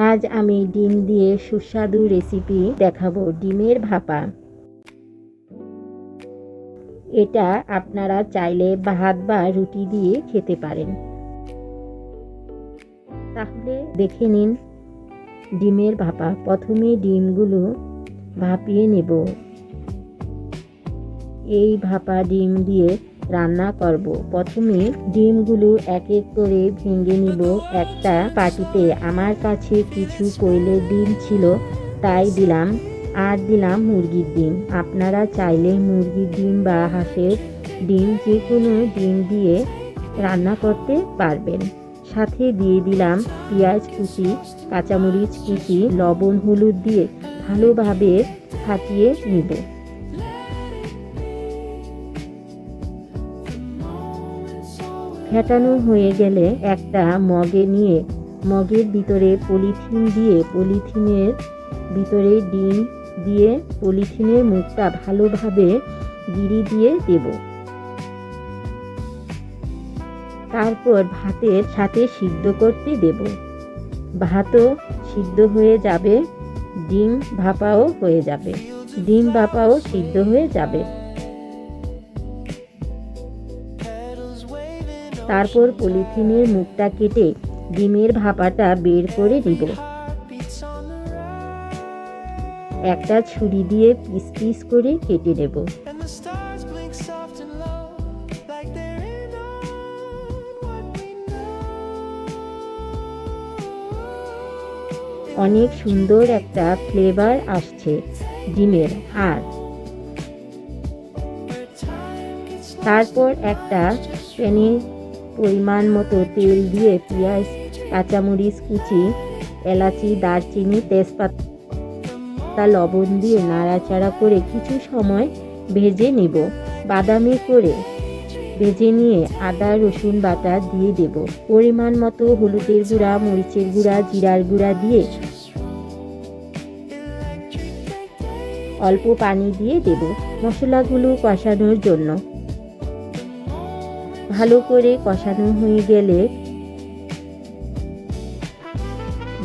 আজ আমি ডিম দিয়ে সুস্বাদু রেসিপি দেখাবো ডিমের ভাপা। এটা আপনারা চাইলে ভাত বা রুটি দিয়ে খেতে পারেন। তাহলে দেখে নিন ডিমের ভাপা। প্রথমে ডিমগুলো ভাপিয়ে নেব। এই ভাপা ডিম দিয়ে রান্না করব। প্রথমে ডিমগুলো এক এক করে ভেঙে নিব। একটা পাটিতে আমার কাছে কিছু কোয়েলের ডিম ছিল, তাই দিলাম। আর দিলাম মুরগির ডিম। আপনারা চাইলে মুরগির ডিম বা হাঁসের ডিম যে কোনো ডিম দিয়ে রান্না করতে পারবেন। সাথে দিয়ে দিলাম পেঁয়াজ কুচি, কাঁচামরিচ কুচি, লবণ হলুদ দিয়ে ভালোভাবে ফাটিয়ে নিব। ফেটানো হয়ে গেলে একটা মগে নিয়ে, মগের ভিতরে পলিথিন দিয়ে, পলিথিনের ভিতরে ডিম দিয়ে পলিথিনের মুখটা ভালোভাবে গিরি দিয়ে দেব। তারপর ভাতের সাথে সিদ্ধ করতে দেব। ভাতও সিদ্ধ হয়ে যাবে, ডিম ভাপাও হয়ে যাবে, ডিম ভাপাও সিদ্ধ হয়ে যাবে। তারপর পলিথিনের মুখটা কেটে ডিমের ভাপাটা বের করে নিব একটা ছুরি দিয়ে পিস পিস করে কেটে নেব. অনেক সুন্দর একটা ফ্লেভার আসছে ডিমের আর তারপর একটা প্যানে পরিমাণ মতো তেল দিয়ে পেঁয়াজ, কাঁচামরিচ, কুচি, এলাচি, দারচিনি, তেজপাতা, লবণ দিয়ে নাড়াচাড়া করে কিছু সময় ভেজে নিব। বাদামি করে ভেজে নিয়ে আদা, রসুন বাটা দিয়ে দেব। পরিমাণ মতো হলুদের গুঁড়া, মরিচের গুঁড়া, জিরার গুঁড়া দিয়ে অল্প পানি দিয়ে দেব মশলাগুলো কষানোর জন্য। ভালো করে কষানো হয়ে গেলে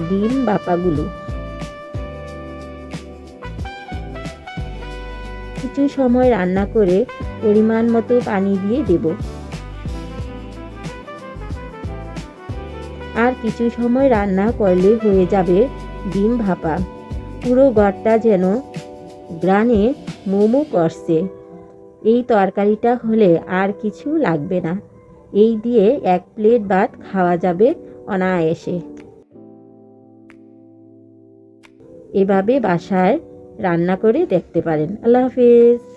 ডিম বাপাগুলো। কিছু সময় রান্না করে পরিমাণ মতো পানি দিয়ে দেব। আর কিছু সময় রান্না করলে হয়ে যাবে ডিম ভাপা। পুরো ঘরটা যেন গ্রানে মোমো করছে। এই তরকারিটা হলে আর কিছু লাগবে না। এই দিয়ে এক প্লেট ভাত খাওয়া যাবে অনায়াসে। এভাবে বাসায় রান্না করে দেখতে পারেন। আল্লাহ হাফিজ।